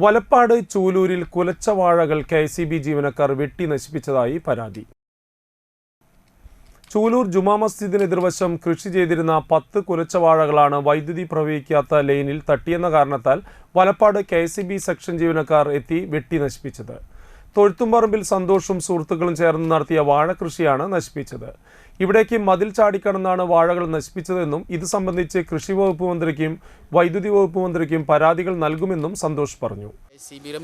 വലപ്പാട് ചൂലൂരിൽ കുലച്ച വാഴകൾ K C B ജീവനക്കാർ വെട്ടി നശിപ്പിച്ചതായി പരാതി. ചൂലൂർ ജുമാ മസ്ജിദിന് എതിർവശം കൃഷി ചെയ്തിരുന്ന പത്ത് കുലച്ച വാഴകളാണ് വൈദ്യുതി പ്രവഹിക്കാത്ത ലൈനിൽ തട്ടിയെന്ന കാരണത്താൽ വലപ്പാട് കെ സെക്ഷൻ ജീവനക്കാർ എത്തി വെട്ടി നശിപ്പിച്ചത്. തൊഴുത്തുംപറമ്പിൽ സന്തോഷും സുഹൃത്തുക്കളും ചേർന്ന് നടത്തിയ വാഴ കൃഷിയാണ് നശിപ്പിച്ചത്. ഇവിടേക്ക് മതിൽ ചാടിക്കടന്നാണ് വാഴകൾ നശിപ്പിച്ചതെന്നും ഇത് സംബന്ധിച്ച് കൃഷി വകുപ്പ് മന്ത്രിക്കും വൈദ്യുതി വകുപ്പ് മന്ത്രിക്കും പരാതികൾ നൽകുമെന്നും സന്തോഷ് പറഞ്ഞു.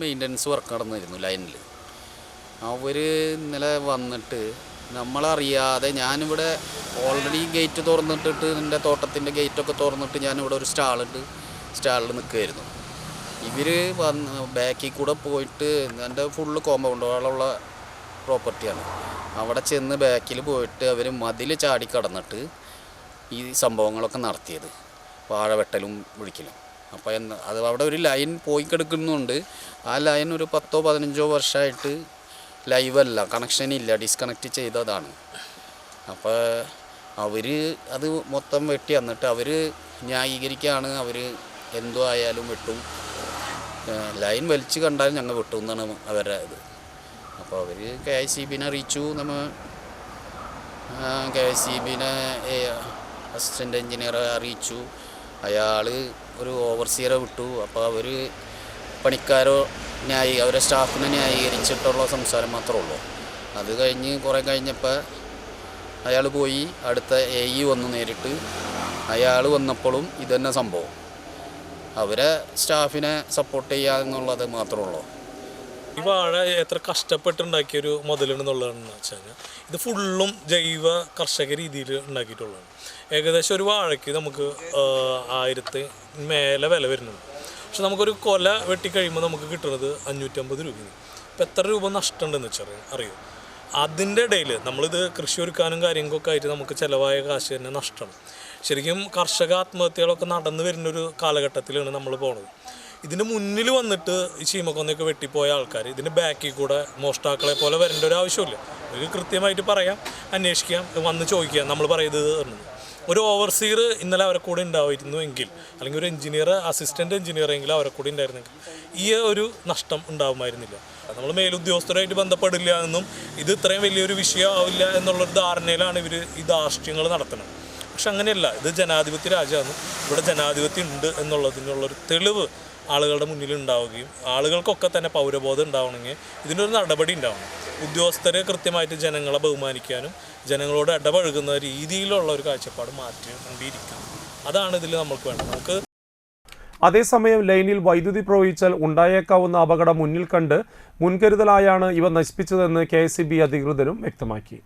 മെയിന്റനൻസ് വർക്ക് നടന്നിരുന്നു ലൈനിൽ അവർ ഇന്നലെ വന്നിട്ട് നമ്മളറിയാതെ ഞാനിവിടെ ഓൾറെഡി ഗേറ്റ് തുറന്നിട്ടിട്ട് എന്റെ തോട്ടത്തിന്റെ ഗേറ്റൊക്കെ തുറന്നിട്ട് ഞാനിവിടെ ഒരു സ്റ്റാളുണ്ട് സ്റ്റാളിൽ നിൽക്കുമായിരുന്നു ഇവർ വന്ന് ബാക്കിൽ കൂടെ പോയിട്ട് എന്റെ ഫുള്ള് കോമ്പൗണ്ട് കോമ്പൗണ്ടുകളുള്ള പ്രോപ്പർട്ടിയാണ് അവിടെ ചെന്ന് ബാക്കിൽ പോയിട്ട് അവർ മതിൽ ചാടി കടന്നിട്ട് ഈ സംഭവങ്ങളൊക്കെ നടത്തിയത്. വാഴ വെട്ടലും വിളിക്കലും അപ്പോൾ എന്ന് അത് അവിടെ ഒരു ലൈൻ പോയി കിടക്കുന്നുണ്ട്. ആ ലൈൻ ഒരു പത്തോ പതിനഞ്ചോ വർഷമായിട്ട് ലൈവല്ല കണക്ഷൻ ഇല്ല. ഡിസ്കണക്റ്റ് ചെയ്തതാണ്. അപ്പോൾ അവർ അത് മൊത്തം വെട്ടി. എന്നിട്ട് അവർ ന്യായീകരിക്കുകയാണ് അവർ എന്തോ ആയാലും വെട്ടും. ലൈൻ വലിച്ചു കണ്ടാലും ഞങ്ങൾ വെട്ടും എന്നാണ് അവരുടെ ഇത്. അപ്പോൾ അവർ കെ ഐ സി ബിനെ അറിയിച്ചു. നമ്മൾ കെ ഐ സി ബിനെ അസിസ്റ്റന്റ് എഞ്ചിനീയറെ അറിയിച്ചു. അയാൾ ഒരു ഓവർസിയറെ വിട്ടു. അപ്പോൾ അവർ പണിക്കാരോ ന്യായി അവരെ സ്റ്റാഫിനെ ന്യായീകരിച്ചിട്ടുള്ള സംസാരം മാത്രമേ ഉള്ളൂ. അത് കഴിഞ്ഞ് കുറേ കഴിഞ്ഞപ്പോൾ അയാൾ പോയി. അടുത്ത എ ഇ വന്ന് നേരിട്ട്. അയാൾ വന്നപ്പോഴും ഇതന്നെ സംഭവം. അവരെ സ്റ്റാഫിനെ സപ്പോർട്ട് ചെയ്യുക എന്നുള്ളത് മാത്രമേ ഉള്ളൂ. ഈ വാഴ എത്ര കഷ്ടപ്പെട്ടുണ്ടാക്കിയ ഒരു മുതലെന്നുള്ളതെന്ന് വെച്ച് കഴിഞ്ഞാൽ ഇത് ഫുള്ളും ജൈവ കർഷക രീതിയിൽ ഉണ്ടാക്കിയിട്ടുള്ളതാണ്. ഏകദേശം ഒരു വാഴയ്ക്ക് നമുക്ക് ആയിരത്തി മേലെ വില വരുന്നുണ്ട്. പക്ഷെ നമുക്കൊരു കൊല വെട്ടിക്കഴിയുമ്പോൾ നമുക്ക് കിട്ടുന്നത് അഞ്ഞൂറ്റമ്പത് രൂപയാണ്. ഇപ്പം എത്ര രൂപ നഷ്ടമുണ്ടെന്ന് വെച്ചാൽ അറിയോ? അതിന്റെ ഇടയിൽ നമ്മളിത് കൃഷി ഒരുക്കാനും കാര്യങ്ങൾക്കൊക്കെ ആയിട്ട് നമുക്ക് ചിലവായ കാശ് തന്നെ നഷ്ടമാണ്. ശരിക്കും കർഷക ആത്മഹത്യകളൊക്കെ നടന്നു വരുന്നൊരു കാലഘട്ടത്തിലാണ് നമ്മൾ പോണത്. ഇതിന് മുന്നിൽ വന്നിട്ട് ഈ ചീമക്കൊന്നൊക്കെ വെട്ടിപ്പോയ ആൾക്കാർ ഇതിന് ബാക്കിൽ കൂടെ മോഷ്ടാക്കളെ പോലെ വരേണ്ട ഒരു ആവശ്യമില്ല ഒരു കൃത്യമായിട്ട് പറയാം അന്വേഷിക്കാം വന്ന് ചോദിക്കാം നമ്മൾ പറയുന്നത് എന്നുള്ളത് ഒരു ഓവർസീർ ഇന്നലെ അവരെ കൂടെ ഉണ്ടായിരുന്നു എങ്കിൽ അല്ലെങ്കിൽ ഒരു എഞ്ചിനീയർ അസിസ്റ്റന്റ് എഞ്ചിനീയർ എങ്കിലും അവരെ കൂടെ ഉണ്ടായിരുന്നെങ്കിൽ ഈ ഒരു നഷ്ടം ഉണ്ടാകുമായിരുന്നില്ല നമ്മൾ മേലുദ്യോഗസ്ഥരായിട്ട് ബന്ധപ്പെടില്ല എന്നും ഇത് ഇത്രയും വലിയൊരു വിഷയമാവില്ല എന്നുള്ളൊരു ധാരണയിലാണ് ഇവർ ഈ ധാർഷ്ട്യങ്ങൾ നടത്തുന്നത്. പക്ഷെ അങ്ങനെയല്ല ഇത് ജനാധിപത്യ രാജ്യമാണ്. ഇവിടെ ജനാധിപത്യം ഉണ്ട് എന്നുള്ളതിനുള്ളൊരു തെളിവ് ആളുകളുടെ മുന്നിൽ ഉണ്ടാവുകയും ആളുകൾക്കൊക്കെ തന്നെ പൗരബോധം ഉണ്ടാവണമെങ്കിൽ ഇതിനൊരു നടപടി ഉണ്ടാവണം. ഉദ്യോഗസ്ഥരെ കൃത്യമായിട്ട് ജനങ്ങളെ ബഹുമാനിക്കാനും ജനങ്ങളോട് ഇടപഴകുന്ന രീതിയിലുള്ള ഒരു കാഴ്ചപ്പാട് മാറ്റിക്കൊണ്ടിരിക്കണം. അതാണ് ഇതിൽ നമുക്ക് വേണ്ടത്. നമുക്ക് അതേസമയം ലൈനിൽ വൈദ്യുതി പ്രവഹിച്ചാൽ ഉണ്ടായേക്കാവുന്ന അപകടം മുന്നിൽ കണ്ട് മുൻകരുതലായാണ് ഇവ നശിപ്പിച്ചതെന്ന് കെ അധികൃതരും വ്യക്തമാക്കി.